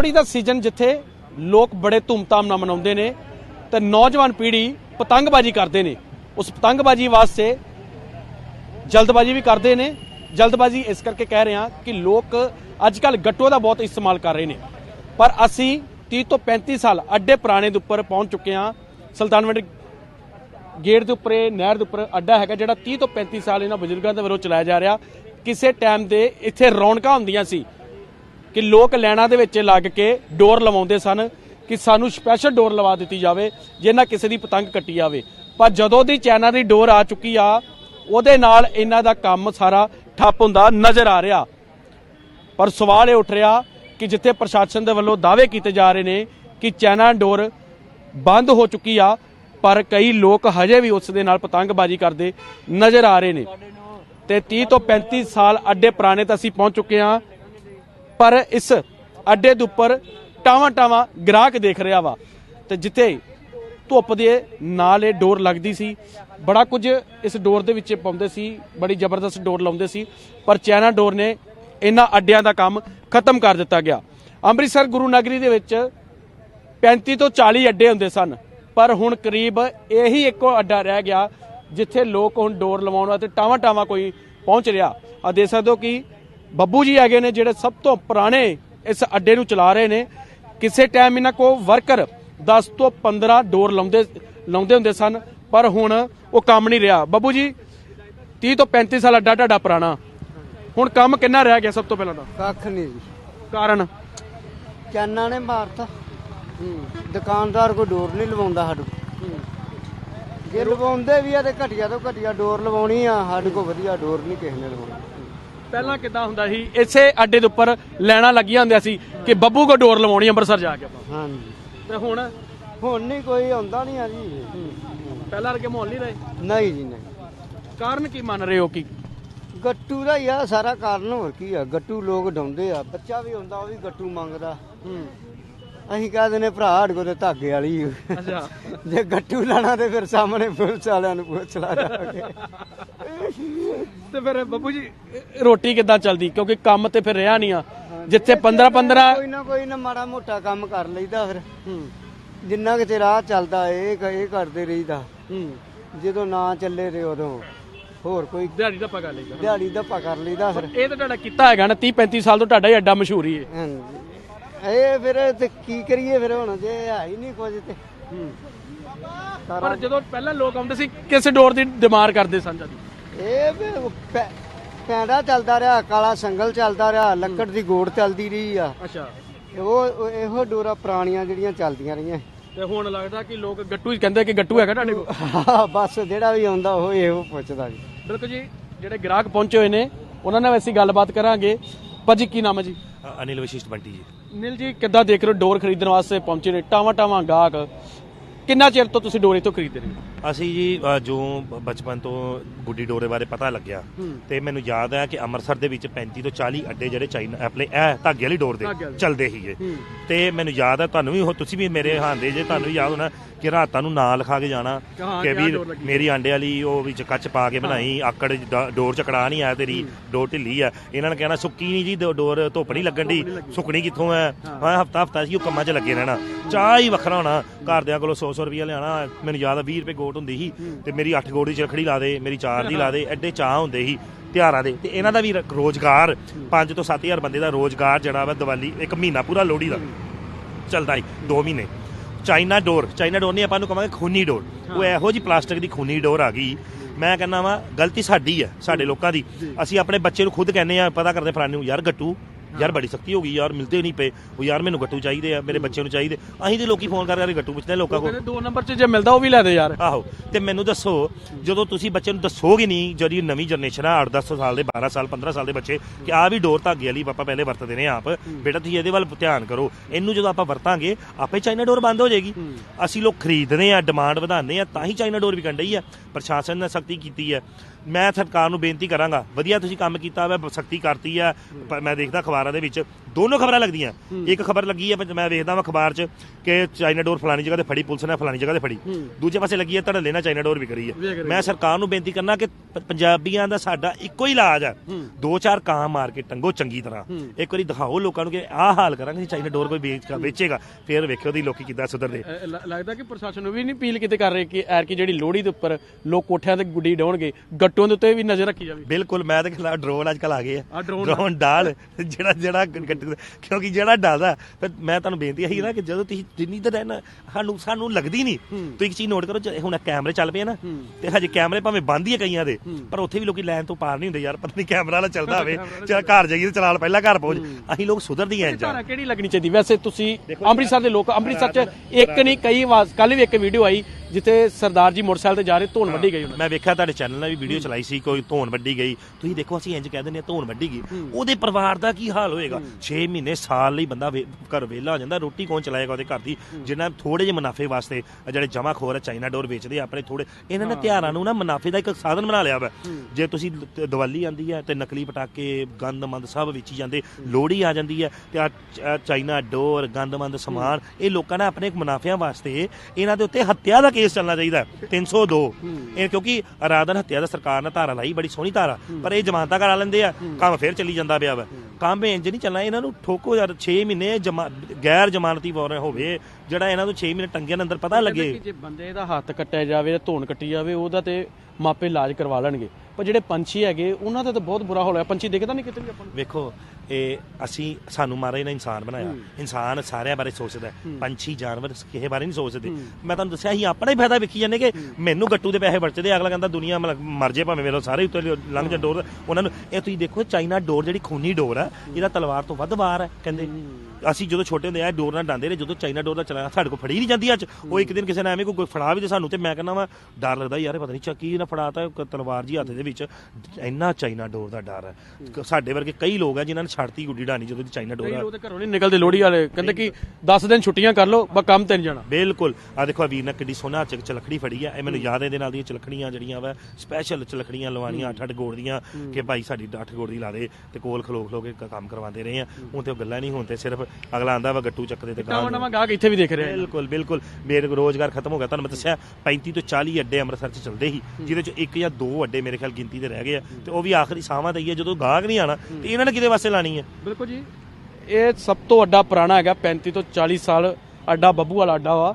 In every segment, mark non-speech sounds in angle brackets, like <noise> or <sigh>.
ਲੋਹੜੀ ਦਾ season ਜਿੱਥੇ ਲੋਕ ਬੜੇ ਧੂਮਧਾਮ ਨਾਲ ਮਨਾਉਂਦੇ ਨੇ ਤੇ ਨੌਜਵਾਨ ਪੀੜ੍ਹੀ ਪਤੰਗਬਾਜ਼ੀ ਕਰਦੇ ਨੇ। ਉਸ ਪਤੰਗਬਾਜ਼ੀ ਵਾਸਤੇ ਜਲਦਬਾਜ਼ੀ ਵੀ ਕਰਦੇ ਨੇ। ਜਲਦਬਾਜ਼ੀ ਇਸ ਕਰਕੇ ਕਹਿ ਰਹੇ ਹਾਂ ਕਿ ਲੋਕ ਅੱਜ ਕੱਲ ਗੱਟੋ ਦਾ ਬਹੁਤ ਇਸਤੇਮਾਲ ਕਰ ਰਹੇ ਨੇ। ਪਰ ਅਸੀਂ 30 ਤੋਂ 35 ਸਾਲ ਅੱਡੇ ਪੁਰਾਣੇ ਦੇ ਉੱਪਰ ਪਹੁੰਚ ਚੁੱਕੇ ਹਾਂ। ਸੁਲਤਾਨਵੰਡ ਗੇਟ ਦੇ ਉੱਪਰ, ਨਹਿਰ ਦੇ ਉੱਪਰ ਅੱਡਾ ਹੈਗਾ ਜਿਹੜਾ 30 ਤੋਂ 35 ਸਾਲ ਇਹਨਾਂ ਬਜ਼ੁਰਗਾਂ ਦੇ ਵੱਲੋਂ ਚਲਾਇਆ ਜਾ ਰਿਹਾ। ਕਿਸੇ ਟਾਈਮ ਦੇ ਇੱਥੇ ਰੌਣਕਾਂ ਹੁੰਦੀਆਂ ਸੀ। ਕਿ ਲੋਕ ਲੈਣਾ ਦੇ ਵਿੱਚ ਲੱਗ ਕੇ ਡੋਰ ਲਵਾਉਂਦੇ ਸਨ ਕਿ ਸਾਨੂੰ ਸਪੈਸ਼ਲ ਡੋਰ ਲਵਾ ਦਿੱਤੀ ਜਾਵੇ, ਜੇ ਨਾ ਕਿਸੇ ਦੀ ਪਤੰਗ ਕੱਟੀ ਜਾਵੇ। ਪਰ ਜਦੋਂ ਦੀ ਚਾਈਨਾ ਦੀ ਡੋਰ ਆ ਚੁੱਕੀ ਆ, ਉਹਦੇ ਨਾਲ ਇਹਨਾਂ ਦਾ ਕੰਮ ਸਾਰਾ ਠੱਪ ਹੁੰਦਾ ਨਜ਼ਰ ਆ ਰਿਹਾ। ਪਰ ਸਵਾਲ ਇਹ ਉੱਠ ਰਿਹਾ ਕਿ ਜਿੱਥੇ ਪ੍ਰਸ਼ਾਸਨ ਦੇ ਵੱਲੋਂ ਦਾਅਵੇ ਕੀਤੇ ਜਾ ਰਹੇ ਨੇ ਕਿ ਚਾਈਨਾ ਡੋਰ ਬੰਦ ਹੋ ਚੁੱਕੀ ਆ, ਪਰ ਕਈ ਲੋਕ ਹਜੇ ਵੀ ਉਸ ਦੇ ਨਾਲ ਪਤੰਗਬਾਜ਼ੀ ਕਰਦੇ ਨਜ਼ਰ ਆ ਰਹੇ ਨੇ। ਤੇ 30 ਤੋਂ 35 ਸਾਲ ਅੱਡੇ ਪੁਰਾਣੇ ਤਾਂ ਅਸੀਂ ਪਹੁੰਚ ਚੁੱਕੇ ਹਾਂ। ਪਰ ਇਸ ਅੱਡੇ ਦੇ ਉੱਪਰ ਟਾਵਾਂ ਟਾਵਾਂ ਗ੍ਰਾਹਕ ਦੇਖ ਰਿਹਾ ਵਾ ਤੇ ਜਿੱਥੇ ਧੁੱਪ ਦੇ ਨਾਲ ਇਹ ਡੋਰ ਲੱਗਦੀ ਸੀ, ਬੜਾ ਕੁਝ ਇਸ ਡੋਰ ਦੇ ਵਿੱਚ ਪਾਉਂਦੇ ਸੀ, ਬੜੀ ਜ਼ਬਰਦਸਤ ਡੋਰ ਲਾਉਂਦੇ ਸੀ, ਪਰ ਚਾਈਨਾ ਡੋਰ ਨੇ ਇਹਨਾਂ ਅੱਡਿਆਂ ਦਾ ਕੰਮ ਖਤਮ ਕਰ ਦਿੱਤਾ ਗਿਆ। ਅੰਮ੍ਰਿਤਸਰ ਗੁਰੂ ਨਗਰੀ ਦੇ ਵਿੱਚ 35 ਤੋਂ 40 ਅੱਡੇ ਹੁੰਦੇ ਸਨ, ਪਰ ਹੁਣ ਕਰੀਬ ਇਹੀ ਇੱਕੋ ਅੱਡਾ ਰਹਿ ਗਿਆ ਜਿੱਥੇ ਲੋਕ ਹੁਣ ਡੋਰ ਲਵਾਉਣ ਵਾਸਤੇ ਟਾਵਾਂ ਟਾਵਾਂ ਕੋਈ ਪਹੁੰਚ ਰਿਹਾ। ਆ ਦੇਖ ਸਕਦੇ ਹੋ ਕਿ ਬੱਬੂ ਜੀ ਹੈਗੇ ਨੇ ਜਿਹੜੇ ਸਭ ਤੋਂ ਪੁਰਾਣੇ ਇਸ ਅੱਡੇ ਨੂੰ ਚਲਾ ਰਹੇ ਨੇ। ਕਿਸੇ ਟਾਈਮ ਇਹਨਾਂ ਕੋ ਵਰਕਰ 10 ਤੋਂ 15 ਡੋਰ ਲਾਉਂਦੇ ਲਾਉਂਦੇ ਹੁੰਦੇ ਸਨ ਪਰ ਹੁਣ ਉਹ ਕੰਮ ਨਹੀਂ ਰਿਹਾ। ਬੱਬੂ ਜੀ 30 ਤੋਂ 35 ਸਾਲ ਅੱਡਾ ਤੁਹਾਡਾ ਪੁਰਾਣਾ। ਹੁਣ ਕੰਮ ਕਿੰਨਾ ਰਹਿ ਗਿਆ ਸਭ ਤੋਂ ਪਹਿਲਾਂ ਤਾਂ? ਕੱਖ ਨਹੀਂ ਜੀ। ਕਾਰਨ? ਚਾਨਾ ਨੇ ਮਾਰਤਾ। ਦੁਕਾਨਦਾਰ ਕੋਈ ਡੋਰ ਨਹੀਂ ਲਵਾਉਂਦਾ ਸਾਨੂੰ ਜੇ ਲਵਾਉਂਦੇ ਵੀ ਆ ਤੇ ਘਟੀਆ ਤੋਂ ਘਟੀਆ ਡੋਰ ਲਵਾਉਣੀ ਆ ਸਾਡੇ ਕੋਲ ਵਧੀਆ ਡੋਰ ਨਹੀਂ ਕਿਸੇ ਨੇ ਲਵਾਉਣੀ। ਪਹਿਲਾਂ ਕਿੱਦਾਂ ਹੁੰਦਾ ਸੀ? ਇਸੇ ਅੱਡੇ ਦੇ ਉੱਪਰ ਲੈਣਾ ਲੱਗੀਆਂ ਹੁੰਦੀਆਂ ਸੀ ਕਿ ਬੱਬੂ ਕੋ ਡੋਰ ਲਵਾਉਣੀ ਅੰਮ੍ਰਿਤਸਰ ਜਾ ਕੇ ਆਪਾਂ। ਹਾਂਜੀ। ਤੇ ਹੁਣ? ਹੁਣ ਨਹੀਂ ਕੋਈ ਆਉਂਦਾ ਨਹੀਂ ਆ ਜੀ। ਪਹਿਲਾਂ ਵਰਗੇ ਮਾਹੌਲ ਨਹੀਂ ਰਹੇ? ਨਹੀਂ ਜੀ ਨਹੀਂ। ਕਾਰਨ ਕੀ ਮੰਨ ਰਹੇ ਹੋ ਕਿ? ਗੱਟੂ ਦਾ ਹੀ ਆ ਸਾਰਾ ਕਾਰਨ ਹੋਰ ਕੀ ਆ। ਗੱਟੂ ਲੋਕ ਡਾਉਂਦੇ ਆ। ਬੱਚਾ ਵੀ ਹੁੰਦਾ ਉਹ ਵੀ ਗੱਟੂ ਮੰਗਦਾ। ਅਸੀਂ ਕਹਿ ਦਿੰਦੇ ਭਰਾ ਸਾਡੇ ਕੋਲ ਤੇ ਧਾਗੇ ਵਾਲੀ। ਅੱਛਾ। ਜੇ ਗੱਟੂ ਲੈਣਾ ਤੇ ਫਿਰ ਸਾਹਮਣੇ ਪੁਲਿਸ ਵਾਲਿਆਂ ਨੂੰ ਪੁੱਛ ਲਾ ਜਾ ਕੇ। ਤੇ ਫਿਰ ਬੱਬੂ ਜੀ ਰੋਟੀ ਕਿੱਦਾਂ ਚੱਲਦੀ? ਕਿਉਂਕਿ ਕੰਮ ਤੇ ਫਿਰ ਰਿਹਾ ਨਹੀਂ ਆ। ਜਿੱਥੇ 15 15 ਕੋਈ ਨਾ ਕੋਈ ਨਾ ਮਾੜਾ ਮੋਟਾ ਕੰਮ ਕਰ ਲਈਦਾ ਫਿਰ। ਜਿੰਨਾ ਕਿ ਰਾਹ ਚੱਲਦਾ ਇਹ ਕ- ਇਹ ਕਰਦੇ ਰਹੀਦਾ। ਹੂੰ। ਜਦੋਂ ਨਾ ਚੱਲੇ ਤੇ ਉਦੋਂ ਹੋਰ ਕੋਈ ਦਿਹਾੜੀ ਦਾ ਪਗਾ ਲਈਦਾ। ਦਿਹਾੜੀ ਧੱਪਾ ਕਰ ਲਈਦਾ ਫਿਰ। ਇਹ ਤਾਂ ਤੁਹਾਡਾ ਕੀਤਾ ਹੈਗਾ ਨਾ 30 35 ਸਾਲ ਤੋਂ ਤੁਹਾਡਾ ਹੀ ਅੱਡਾ ਮਸ਼ਹੂਰ ਹੀ ਹੈ ਹਾਂਜੀ। ਇਹ ਫਿਰ ਤੇ ਕੀ ਕਰੀਏ ਫਿਰ ਹੁਣ? ਜੇ ਹੈ ਹੀ ਨਹੀਂ ਕੁਝ ਤੇ। ਪਰ ਜਦੋਂ ਪਹਿਲਾਂ ਲੋਕ ਆਉਂਦੇ ਸੀ ਕਿਸ ਡੋਰ ਦੀ ਡਿਮਾਂਡ ਕਰਦੇ ਸਨ ਜਦ? ਇਹ ਵੀ ਪੈ- ਪੈਂਡਾ ਚੱਲਦਾ ਰਿਹਾ ਕਾਲਾ ਸੰਗਲ ਚੱਲਦਾ ਰਿਹਾ ਲੱਕੜ ਦੀ ਗੋੜ ਚੱਲਦੀ ਰਹੀ ਆ। ਅੱਛਾ। ਉਹ ਉਹ- ਇਹੋ ਡੋਰਾ ਪੁਰਾਣੀਆਂ ਜਿਹੜੀਆਂ ਚੱਲਦੀਆਂ ਰਹੀਆਂ। ਤੇ ਹੁਣ ਲੱਗਦਾ ਕਿ ਲੋਕ ਗੱਟੂ ਹੀ ਕਹਿੰਦੇ ਕਿ ਗੱਟੂ ਹੈਗਾ ਤੁਹਾਡੇ ਕੋਲ? ਬਸ ਜਿਹੜਾ ਵੀ ਆਉਂਦਾ ਉਹ ਇਹੋ ਪੁੱਛਦਾ ਜੀ। ਬਿਲਕੁਲ ਜੀ ਜਿਹੜੇ ਗ੍ਰਾਹਕ ਪਹੁੰਚੇ ਹੋਏ ਨੇ ਉਹਨਾਂ ਨਾਲ ਅਸੀਂ ਗੱਲਬਾਤ ਕਰਾਂਗੇ। ਭਾਜੀ ਕੀ ਨਾਮ ਹੈ ਜੀ? ਅ- ਅਨਿਲ ਵਸ਼ਿਸ਼ਟ ਬੰਟੀ ਜੀ। ਨਿਲ ਜੀ ਕਿੱਦਾਂ ਦੇਖ ਰਹੇ ਹੋ? ਡੋਰ ਖਰੀਦਣ ਵਾਸਤੇ ਪਹੁੰਚੇ ਨੇ ਟਾਵਾਂ ਟਾਵਾਂ ਗਾਹਕ। ਕਿੰਨਾ ਚਿਰ ਤੋਂ ਤੁਸੀਂ ਡੋਰ ਇੱਥੋਂ ਖਰੀਦ ਰਹੇ ਹੋ? ਅਸੀਂ ਜੀ ਅ, ਜੋ ਬਚਪਨ ਤੋਂ ਗੁੱਡੀ ਡੋਰੇ ਬਾਰੇ ਪਤਾ ਲੱਗਿਆ ਤੇ ਮੈਨੂੰ ਯਾਦ ਹੈ ਕਿ ਅੰਮ੍ਰਿਤਸਰ ਦੇ ਵਿੱਚ 35 ਤੋਂ 40 ਅੱਡੇ ਜਿਹੜੇ ਚਾਈਨਾ ਆਪਣੇ ਇਹ ਧਾਗੇ ਵਾਲੀ ਡੋਰ ਦੇ ਧਾਗੇ ਵਾਲੇ। ਚੱਲਦੇ ਸੀਗੇ। ਤੇ ਮੈਨੂੰ ਯਾਦ ਹੈ ਤੁਹਾਨੂੰ ਵੀ ਉਹ ਤੁਸੀਂ ਵੀ ਮੇਰੇ ਹਾਂਦੇ ਜੇ ਤੁਹਾਨੂੰ ਵੀ ਯਾਦ ਹੋਣਾ ਕਿ ਰਾਤਾਂ ਨੂੰ ਨਾਂ ਲਿਖਾ ਕੇ ਜਾਣਾ ਹਾਂ, ਕਿ ਕਿ ਆਹ ਵੀ ਡੋਰ ਲੱਗੀ ਮੇਰੀ ਆਂਡੇ ਵਾਲੀ ਉਹ ਵਿੱਚ ਕੱਚ ਪਾ ਕੇ ਬਣਾਈ ਆਕੜ ਡ- ਡੋਰ ਚਕੜਾ ਨਹੀਂ ਆਇਆ ਤੇਰੀ ਡੋਰ ਢਿੱਲੀ ਆ। ਇਹਨਾਂ ਨੇ ਕਹਿਣਾ ਸੁੱਕੀ ਨਹੀਂ ਜੀ ਡੋ- ਡੋਰ ਧੁੱਪ ਨਹੀਂ ਲੱਗਣ ਦੀ ਸੁੱਕਣੀ ਕਿੱਥੋਂ ਹੈ? ਹਾਂ। ਹਫਤਾ ਹਫਤਾ ਸੀ ਉਹ ਕੰਮਾਂ 'ਚ ਲੱਗੇ ਰਹਿਣਾ। ਚਾਹ ਹੀ ਵੱਖਰਾ ਹੋਣਾ ਘਰਦਿਆਂ ਕੋਲੋਂ 100 100 ਰੁਪਇਆ ਲਿਆਣਾ ਮੈਨੂੰ ਯਾਦ ਆ 20 ਰੁਪਏ ਗੋਟ ਹੁੰਦੀ ਸੀ ਤੇ ਮੇਰੀ 8 ਗੋਟ ਦੀ ਚਰਖੜੀ ਲਾ ਦੇ ਮੇਰੀ 4 ਦੀ ਲਾ ਦੇ ਐਡੇ ਚਾਹ ਹੁੰਦੇ ਸੀ ਤਿਉਹਾਰਾਂ ਦੇ। ਤੇ ਇਹਨਾਂ ਦਾ ਵੀ ਰੋਜ਼ਗਾਰ 5 ਤੋਂ 7000 ਬੰਦੇ ਦਾ ਰੋਜ਼ਗਾਰ ਜਿਹੜਾ ਵਾ ਦੀਵਾਲੀ ਇੱਕ ਮਹੀਨਾ ਪੂਰਾ ਲੋਹੜੀ ਦਾ ਚੱਲਦਾ ਸੀ 2 ਮਹੀਨੇ। ਚਾਈਨਾ ਡੋਰ ਚਾਈਨਾ ਡੋਰ ਨਹੀਂ ਆਪਾਂ ਨੂੰ ਕਹਾਂਗੇ ਖੂਨੀ ਡੋਰ। ਉਹ ਇਹੋ ਜੀ ਪਲਾਸਟਿਕ ਦੀ ਖੂਨੀ ਡੋਰ ਆ ਗਈ। ਮੈਂ ਕਹਿੰਦਾ ਵਾਂ ਗਲਤੀ ਸਾਡੀ ਹੈ ਸਾਡੇ ਲੋਕਾਂ ਦੀ। ਅਸੀਂ ਆਪਣੇ ਬੱਚੇ ਨੂੰ ਖੁਦ ਕਹਿੰਦੇ ਆ ਪਤਾ ਕਰਦੇ ਫਲਾਣੇ ਨੂੰ ਯਾਰ ਗੱਟੂ ਯਾਰ ਬੜੀ ਸਖਤੀ ਹੋ ਗਈ ਯਾਰ ਮਿਲਦੇ ਨਹੀਂ ਪਏ। ਉਹ ਯਾਰ ਮੈਨੂੰ ਗੱਟੂ ਚਾਹੀਦੇ ਆ ਮੇਰੇ ਬੱਚੇ ਨੂੰ ਚਾਹੀਦੇ। ਅਸੀਂ ਤੇ ਲੋਕੀ ਫੋਨ ਕਰ ਕਰਕੇ ਗੱਟੂ ਪੁੱਛਦੇ ਆ ਲੋਕਾਂ ਕੋਲ। ਕਹਿੰਦੇ ਦੋ ਨੰਬਰ 'ਚ ਜੇ ਮਿਲਦਾ ਉਹ ਵੀ ਲੈ ਦੇ ਯਾਰ। ਆਹੋ ਤੇ ਮੈਨੂੰ ਦੱਸੋ ਜਦੋਂ ਤੁਸੀਂ ਬੱਚੇ ਨੂੰ ਦੱਸੋਗੇ ਨਹੀਂ ਜਿਹੜੀ ਨਵੀਂ ਜਨਰੇਸ਼ਨ ਆ 8-10 ਸਾਲ ਦੇ 12 ਸਾਲ 15 ਸਾਲ ਦੇ ਬੱਚੇ ਕਿ ਆ ਵੀ ਡੋਰ ਧਾਗੇ ਵਾਲੀ ਪਾਪਾ ਪਹਿਲੇ ਵਰਤਦੇ ਨੇ ਆਪ ਬੇਟਾ ਤੁਸੀਂ ਇਹਦੇ ਵੱਲ ਧਿਆਨ ਕਰੋ। ਇਹਨੂੰ ਜਦੋਂ ਆਪਾਂ ਵਰਤਾਂਗੇ ਆਪੇ ਚਾਈਨਾ ਡੋਰ ਬੰਦ ਹੋ ਜਾਏਗੀ। ਅਸੀਂ ਲੋਕ ਖਰੀਦਦੇ ਆ ਡਿਮਾਂਡ ਵਧਾਉਂਦੇ ਆ ਤਾਂ ਹੀ ਚਾਈਨਾ ਡੋਰ ਵਿਕਣ ਡਈ ਆ। ਪ੍ਰਸ਼ਾਸਨ ਨੇ ਸਖਤੀ ਕੀਤੀ ਹੈ ਮੈਂ ਸਰਕਾਰ ਨੂੰ ਬੇਨਤੀ ਕਰਾਂਗਾ ਵਧੀਆ ਤੁਸੀਂ ਕੰਮ ਕੀਤਾ ਵਾ ਸਖਤੀ ਕਰਤੀ ਆ ਪਰ ਮੈਂ ਦੇਖਦਾ ਅਖਬਾਰਾਂ ਦੇ ਵਿੱਚ ਦੋਨੋਂ ਖਬਰਾਂ ਲੱਗਦੀਆਂ। ਇੱਕ ਖਬਰ ਲੱਗੀ ਹੈ ਮੈਂ ਵੇਖਦਾ ਵਾਂ ਅਖਬਾਰ 'ਚ ਕਿ ਚਾਈਨਾ ਡੋਰ ਫਲਾਣੀ ਜਗ੍ਹਾ ਤੇ ਫੜੀ ਪੁਲਿਸ ਨੇ ਫਲਾਣੀ ਜਗ੍ਹਾ ਤੇ ਫੜੀ। ਦੂਜੇ ਪਾਸੇ ਲੱਗੀ ਹੈ ਧੜੱਲੇ ਨਾਲ ਚਾਈਨਾ ਡੋਰ ਵਿਕ ਰਹੀ ਵਿਕ ਹੈ ਰਹੀ ਮੈਂ ਸਰਕਾਰ ਨੂੰ ਬੇਨਤੀ ਕਰਨਾ ਕਿ ਪੰਜਾਬੀਆਂ ਦਾ ਸਾਡਾ ਇੱਕੋ ਹੀ ਇਲਾਜ ਹੈ। ਦੋ ਚਾਰ ਕਾਂ ਮਾਰ ਕੇ ਟੰਗੋ ਚੰਗੀ ਤਰ੍ਹਾਂ। ਇੱਕ ਵਾਰੀ ਦਿਖਾਓ ਲੋਕਾਂ ਨੂੰ ਕਿ ਆਹ ਹਾਲ ਕਰਾਂਗੇ ਚਾਈਨਾ ਡੋਰ ਕੋਈ ਵੇਚ ਵੇਚੇਗਾ ਫਿਰ ਵੇਖਿਓ ਦੀ ਲੋਕੀ ਕਿੱਦਾਂ ਸੁਧਰਦੇ। ਲੱਗਦਾ ਕਿ ਪ੍ਰਸ਼ਾਸਨ ਨੂੰ ਵੀ ਨਹੀਂ ਅਪੀਲ ਕਿਤੇ ਕਰ ਰਹੇ ਕਿ ਐਰ ਕੀ ਜਿਹੜੀ ਲੋਹੜੀ ਦੇ ਉੱਪਰ ਲੋਕ ਕੋਠਿਆਂ ਤੇ ਗੁੱਡੀ ਡਾਉਣਗੇ ਗੱਟੂਆਂ ਦੇ ਉੱਤੇ ਵੀ ਨਜ਼ਰ ਰੱਖੀ ਜਾਵੇ। ਬਿਲਕੁਲ ਮੈਂ ਤਾਂ ਖਿਲਾ ਡਰੋਨ ਅੱਜ ਕੱਲ ਆ ਗਏ ਆ। ਡਰੋਨ ਡਾਲ ਜਿਹੜਾ ਜਿਹੜਾ ਕਿਉਂਕਿ ਜਿਹੜਾ ਡਾਲਦਾ ਫਿਰ ਮੈਂ ਤੁਹਾਨੂੰ ਬੇਨਤੀ ਹੈ ਨਾ ਕਿ ਜਦੋਂ ਤੁਸੀਂ ਜਿੰਨੀ ਦੇਰ ਰਹਿਣਾ ਸਾਨੂੰ ਸਾਨੂੰ ਲੱਗਦੀ ਨਹੀਂ। ਤੁਸੀਂ ਇੱਕ ਚੀਜ਼ ਨੋਟ ਕਰੋ ਜ- ਹੁਣ ਕੈਮਰੇ ਚੱਲ ਪਏ ਨਾ ਤੇ ਹਜੇ ਕੈਮਰੇ ਭਾਵੇਂ ਬੰਦ ਹੀ ਆ ਕਈਆਂ ਦੇ ਪਰ ਉੱਥੇ ਵੀ ਲੋਕੀ ਲਾਈਨ ਤੋਂ ਪਾਰ ਨਹੀਂ ਹੁੰਦੇ ਯਾਰ ਪਤਾ ਨਹੀਂ ਕੈਮਰਾ ਵਾਲਾ ਚੱਲਦਾ ਹੋਵੇ <laughs> ਚਲ ਘਰ ਜਾਈਏ ਤੇ ਚਲਾਲ ਪਹਿਲਾਂ ਘਰ ਪਹੁੰਚ। ਅਸੀਂ ਲੋਕ ਸੁਧਰਦੀ ਆਂ। ਧਾਰਾ ਕਿਹੜੀ ਲੱਗਣੀ ਚਾਹੀਦੀ? ਵੈਸੇ ਤੁਸੀਂ ਅੰਮ੍ਰਿਤਸਰ ਦੇ ਲੋਕ ਅੰਮ੍ਰਿਤਸਰ 'ਚ ਇੱਕ ਨਹੀਂ ਕਈ ਆਵਾਜ਼ ਕੱਲ ਵੀ ਇੱਕ ਵੀਡੀਓ ਆਈ ਜਿੱਥੇ ਸਰਦਾਰ ਜੀ ਮੋਟਰਸਾਈਕਲ ਤੇ ਜਾ ਰਹੇ ਧੋਣ ਵੱਢੀ ਗਈ ਉਹਨਾਂ ਮੈਂ ਵੇਖਿਆ ਤੁਹਾਡੇ ਚੈਨਲ ਨਾਲ ਵੀ ਵੀਡੀਓ ਚਲਾਈ ਸੀ ਕੋਈ ਧੋਣ ਵੱਡੀ ਗਈ। ਤੁਸੀਂ ਦੇਖੋ ਅਸੀਂ ਇੰਜ ਕਹਿ ਦਿੰਦੇ ਹਾਂ ਧੋਣ ਵੱਡੀ ਗਈ। ਉਹਦੇ ਪਰਿਵਾਰ ਦਾ ਕੀ ਹਾਲ ਹੋਏਗਾ? 6 ਮਹੀਨੇ ਸਾਲ ਲਈ ਬੰਦਾ ਘਰ ਵਿਹਲਾ ਹੋ ਜਾਂਦਾ ਰੋਟੀ ਕੌਣ ਚਲਾਏਗਾ ਉਹਦੇ ਘਰ ਦੀ? ਜਿੰਨਾ ਥੋੜੇ ਜਿਹੇ ਮੁਨਾਫੇ ਵਾਸਤੇ ਜਿਹੜੇ ਜਮਾ ਖੋਰ ਹੈ ਚਾਈਨਾ ਡੋਰ ਵੇਚਦੇ ਆ ਆਪਣੇ ਥੋੜੇ ਇਹਨਾਂ ਨੇ ਤਿਉਹਾਰਾਂ ਨੂੰ ਨਾ ਮੁਨਾਫੇ ਦਾ ਇੱਕ ਸਾਧਨ ਬਣਾ ਲਿਆ ਵਾ। ਜੇ ਤੁਸੀਂ ਦੀਵਾਲੀ ਆਂਦੀ ਹੈ ਤੇ ਨਕਲੀ ਪਟਾਕੇ ਗੰਦਮੰਦ ਸਭ ਵੇਚੀ ਜਾਂਦੇ ਲੋਹੜੀ ਆ ਜਾਂਦੀ ਹੈ ਤੇ ਆ ਚਾਈਨਾ ਡੋਰ ਗੰਦਮੰਦ ਸਮਾਨ ਇਹ ਲੋਕਾਂ ਨੇ ਆਪਣੇ ਮੁਨਾਫਿਆਂ ਵਾਸਤੇ ਇਹਨਾਂ ਦੇ ਉੱਤੇ ਹੱਤਿਆ ਦਾ ਕੇਸ ਚੱਲਣਾ ਚਾਹੀਦਾ ਹੈ। 302 ਇਹ ਕਿਉਂਕਿ ਅਰਾਧਨ ਹੱਤਿਆ ਦਾ ਸਰਕਾਰ ਨੇ ਧਾਰਾ ਲਾਈ ਬੜੀ ਸੋਹਣੀ ਧਾਰਾ। ਪਰ ਇਹ ਜ਼ਮਾਨਤਾਂ ਕਰਾ ਲੈਂਦੇ ਆ। ਕੰਮ ਫੇਰ ਚੱਲੀ ਜਾਂਦਾ ਪਿਆ ਵਾ। ਕੰਮ ਇੰਜ ਨਹੀਂ ਚੱਲਣਾ। ਇਹਨਾਂ ਨੂੰ ਠੋਕੋ ਯਾਰ 6 ਮਹੀਨੇ ਗੈਰ ਜ਼ਮਾਨਤੀ ਵਾਰੰਟ ਹੋਵੇ ਜਿਹੜਾ ਇਹਨਾਂ ਨੂੰ 6 ਮਹੀਨੇ ਟੰਗਿਆਂ ਦੇ ਅੰਦਰ ਪਤਾ ਲੱਗੇ। ਜੇ ਬੰਦੇ ਦਾ ਹੱਥ ਕੱਟਿਆ ਜਾਵੇ ਧੋਣ ਕੱਟੀ ਜਾਵੇ ਉਹਦਾ ਤੇ ਮਾਪੇ ਇਲਾਜ ਕਰਵਾ ਲੈਣਗੇ। ਪਰ ਜਿਹੜੇ ਪੰਛੀ ਹੈਗੇ ਉਹਨਾਂ ਦਾ ਤਾਂ ਬਹੁਤ ਬੁਰਾ ਹਾਲ ਹੋਇਆ। ਪੰਛੀ ਦਿਖਦਾ ਨਹੀਂ ਕਿਤੇ ਵੀ ਆਪਾਂ ਨੂੰ? ਵੇਖੋ ਇਹ ਅਸੀਂ ਸਾਨੂੰ ਮਹਾਰਾਜ ਨੇ ਇਨਸਾਨ ਬਣਾਇਆ। ਇਨਸਾਨ ਸਾਰਿਆਂ ਬਾਰੇ ਸੋਚਦਾ ਹੈ। ਪੰਛੀ ਜਾਨਵਰ ਕਿਸੇ ਬਾਰੇ ਨਹੀਂ ਸੋਚਦੇ। ਮੈਂ ਤੁਹਾਨੂੰ ਦੱਸਿਆ ਅਸੀਂ ਆਪਣਾ ਹੀ ਫਾਇਦਾ ਵੇਖੀ ਜਾਂਦੇ ਕਿ ਮੈਨੂੰ ਗੱਟੂ ਦੇ ਪੈਸੇ ਵਰਚਦੇ ਅਗਲਾ ਕਹਿੰਦਾ ਦੁਨੀਆ ਮਤਲਬ ਮਰ ਜੇ ਭਾਵੇਂ ਵੇਲੋ ਸਾਰੇ ਉੱਤੇ ਲੰਘ ਜਾ ਡੋਰ। ਉਹਨਾਂ ਨੂੰ ਇਹ ਤੁਸੀਂ ਦੇਖੋ ਚਾਈਨਾ ਡੋਰ ਜਿਹੜੀ ਖੂਨੀ ਡੋਰ ਹੈ। ਇਹਦਾ ਤਲਵਾਰ ਤੋਂ ਵੱਧ ਵਾਰ ਹੈ ਕਹਿੰਦੇ। ਅਸੀਂ ਜਦੋਂ ਛੋਟੇ ਹੁੰਦੇ ਆ ਡੋਰ ਨਾਲ ਡਾਂਦੇ ਰਹੇ। ਜਦੋਂ ਚਾਈਨਾ ਡੋਰ ਦਾ ਚਲਾਇਆ ਸਾਡੇ ਕੋਲ ਫੜੀ ਨਹੀਂ ਜਾਂਦੀ ਅੱਜ। ਉਹ ਇੱਕ ਦਿਨ ਕਿਸੇ ਨੇ ਐਵੇਂ ਕੋਈ ਫੜਾ ਵੀ ਤੇ ਸਾਨੂੰ ਤੇ ਮੈਂ ਕਹਿੰਦਾ ਵਾ ਡਰ ਲੱਗਦਾ ਯਾਰ ਇਹ ਪਤਾ ਨਹੀਂ ਚੱਕੀ ਨਾ ਫੜਾਤਾ ਤਲਵਾਰ ਜੀ ਹੱਥ ਦੇ ਵਿੱਚ ਇੰਨਾ ਚਾਈਨਾ ਡੋਰ ਦਾ ਡਰ ਹੈ। ਸਾਡੇ ਵਰਗੇ ਕਈ ਲੋਕ ਆ ਜਿਨ੍ਹਾਂ ਨੇ ਛੱਡਤੀ ਗੁੱਡੀ ਡਾਣੀ ਜਦੋਂ ਦੀ ਚਾਈਨਾ ਡੋਰ ਆ। ਲੋਕ ਤੇ ਘਰੋਂ ਨਹੀਂ ਨਿਕਲਦੇ ਲੋਹੜੀ ਵਾਲੇ। ਕਹਿੰਦੇ ਕਿ 10 ਦਿਨ ਛੁੱਟੀਆਂ ਕਰ ਲਓ ਬਸ ਕੰਮ ਤੇ ਨਹੀਂ ਜਾਣਾ। ਬਿਲਕੁਲ। ਆ ਦੇਖੋ ਵੀਰ ਨੇ ਕਿੱਡੀ ਸੋਨਾ ਚ ਚਲਖੜੀ ਫੜੀ ਆ। ਇਹ ਮੈਨੂੰ ਯਾਦ ਇਹਦੇ ਨਾਲ ਦੀਆਂ ਚਲਖੜੀਆਂ ਜਿਹੜੀਆਂ ਵਾ ਸਪੈਸ਼ਲ ਚਲਖੜੀਆਂ ਲਵਾਣੀਆਂ ਅੱਠ ਅੱਠ ਗੋੜ ਦੀਆਂ ਕਿ ਭਾਈ ਸਾਡੀ ਅੱਠ ਗੋੜ ਦੀ ਲਾ ਦੇ ਤੇ ਕੋਲ ਖਲੋ ਖਲੋ ਕੇ ਕੰਮ ਕਰਵਾਉਂਦੇ ਰਹੇ ਆ। ਹੁਣ ਤੇ ਉਹ ਗੱਲਾਂ ਨਹੀਂ ਹੁਣ ਤੇ ਸਿਰਫ ਅਗਲਾ ਆਂਦਾ ਵਾ ਗੱਟੂ ਚੱਕਦੇ ਤੇ ਨਵਾਂ ਗਾਂ ਨਵਾਂ ਗਾਹਕ ਇੱਥੇ ਵੀ ਦਿਖ ਰਿਹਾ ਬਿਲਕੁਲ ਬਿਲਕੁਲ। ਮੇਰੇ ਰੋਜ਼ਗਾਰ ਖਤਮ ਹੋ ਗਿਆ। ਤੁਹਾਨੂੰ ਮੈਂ ਦੱਸਿਆ 35 ਤੋਂ 40 ਅੱਡੇ ਅੰਮ੍ਰਿਤਸਰ ਚ ਚੱਲਦੇ ਸੀ ਜਿਹਦੇ ਚ ਇੱਕ ਜਾਂ ਦੋ ਅੱਡੇ ਮੇਰੇ ਖਿਆਲ ਗਿਣਤੀ ਤੇ ਰਹਿ ਗਏ ਆ ਤੇ ਉਹ ਵੀ ਆਖਰੀ ਸਾਹਾਂ ਤੇ ਹੀ ਆ, ਜਦੋਂ ਗਾਹਕ ਨਹੀਂ ਆਣਾ, ਤੇ ਇਹਨਾਂ ਨੇ ਕਿਹਦੇ ਵਾਸਤੇ ਲਾਣੀ ਹੈ ਬਿਲਕੁਲ ਜੀ। ਇਹ ਸਭ ਤੋਂ ਅੱਡਾ ਪੁਰਾਣਾ ਹੈਗਾ 35 ਤੋਂ 40 ਸਾਲ ਅੱਡਾ ਬੱਬੂ ਵਾਲਾ ਅੱਡਾ ਵਾ।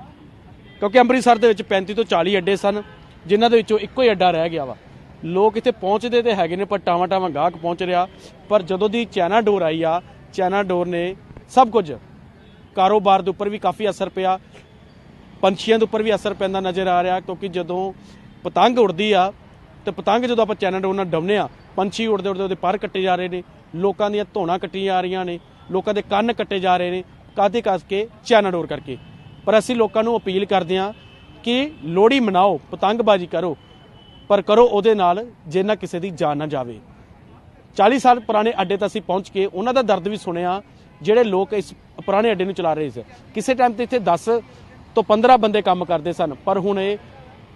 ਕਿਉਂਕਿ ਅੰਮ੍ਰਿਤਸਰ ਦੇ ਵਿੱਚ 35 ਤੋਂ 40 ਅੱਡੇ ਸਨ, ਜਿਨ੍ਹਾਂ ਦੇ ਵਿੱਚੋਂ ਇੱਕੋ ਹੀ ਅੱਡਾ ਰਹਿ ਗਿਆ ਵਾ। ਲੋਕ ਇੱਥੇ ਪਹੁੰਚਦੇ ਤੇ ਹੈਗੇ ਨੇ, ਪਰ ਟਾਵਾਂ ਟਾਵਾਂ ਗਾਹਕ ਪਹੁੰਚ ਰਿਹਾ। ਪਰ ਜਦੋਂ ਦੀ ਚਾਈਨਾ ਡੋਰ ਆਈ ਆ ਚਾਈਨਾ ਡੋਰ ਨੇ ਸਭ ਕੁਝ ਕਾਰੋਬਾਰ ਦੇ ਉੱਪਰ ਵੀ ਕਾਫੀ ਅਸਰ ਪਿਆ, ਪੰਛੀਆਂ ਦੇ ਉੱਪਰ ਵੀ ਅਸਰ ਪੈਂਦਾ ਨਜ਼ਰ ਆ ਰਿਹਾ, ਕਿਉਂਕਿ ਜਦੋਂ ਪਤੰਗ ਉੜਦੀ ਆ ਤੇ ਪਤੰਗ ਜਦੋਂ ਆਪਾਂ ਚੈਨਲ ਡੋਰ ਨਾਲ ਡਾਉਂਦੇ ਆ, ਪੰਛੀ ਉੜਦੇ ਉੜਦੇ ਉਹਦੇ ਪਰ ਕੱਟੇ ਜਾ ਰਹੇ ਨੇ, ਲੋਕਾਂ ਦੀਆਂ ਧੋਣਾ ਕੱਟੀਆਂ ਜਾ ਰਹੀਆਂ ਨੇ, ਲੋਕਾਂ ਦੇ ਕੰਨ ਕੱਟੇ ਜਾ ਰਹੇ ਨੇ ਕਾਦੇ ਕੱਸ ਕੇ ਚੈਨਲ ਡੋਰ ਕਰਕੇ। ਪਰ ਅਸੀਂ ਲੋਕਾਂ ਨੂੰ ਅਪੀਲ ਕਰਦੇ ਆ ਕਿ ਲੋਹੜੀ ਮਨਾਓ, ਪਤੰਗਬਾਜ਼ੀ ਕਰੋ, ਪਰ ਕਰੋ ਉਹਦੇ ਨਾਲ ਜੇ ਨਾ ਕਿਸੇ ਦੀ ਜਾਨ ਨਾ ਜਾਵੇ। 40 ਸਾਲ ਪੁਰਾਣੇ ਅੱਡੇ ਤੱਕ ਅਸੀਂ ਪਹੁੰਚ ਕੇ ਉਹਨਾਂ ਦਾ ਦਰਦ ਵੀ ਸੁਣਿਆ, ਜਿਹੜੇ ਲੋਕ ਇਸ ਪੁਰਾਣੇ ਅੱਡੇ ਨੂੰ ਚਲਾ ਰਹੇ ਸੀ। ਕਿਸੇ ਟਾਈਮ ਤੇ ਇੱਥੇ 10 ਤੋਂ 15 ਬੰਦੇ ਕੰਮ ਕਰਦੇ ਸਨ, ਪਰ ਹੁਣ ਇਹ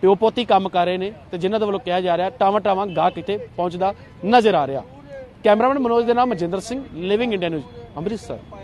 ਪਿਓ ਪੋਤੀ ਕੰਮ ਕਰ ਰਹੇ ਨੇ ਤੇ ਜਿਨ੍ਹਾਂ ਦੇ ਵੱਲੋਂ ਕਿਹਾ ਜਾ ਰਿਹਾ, ਟਾਵਾਂ ਟਾਵਾਂ ਗਾਹ ਕਿਤੇ ਪਹੁੰਚਦਾ ਨਜ਼ਰ ਆ ਰਿਹਾ। ਕੈਮਰਾਮੈਨ ਮਨੋਜ ਦੇ ਨਾਮ Manjinder Singh living India news Amritsar.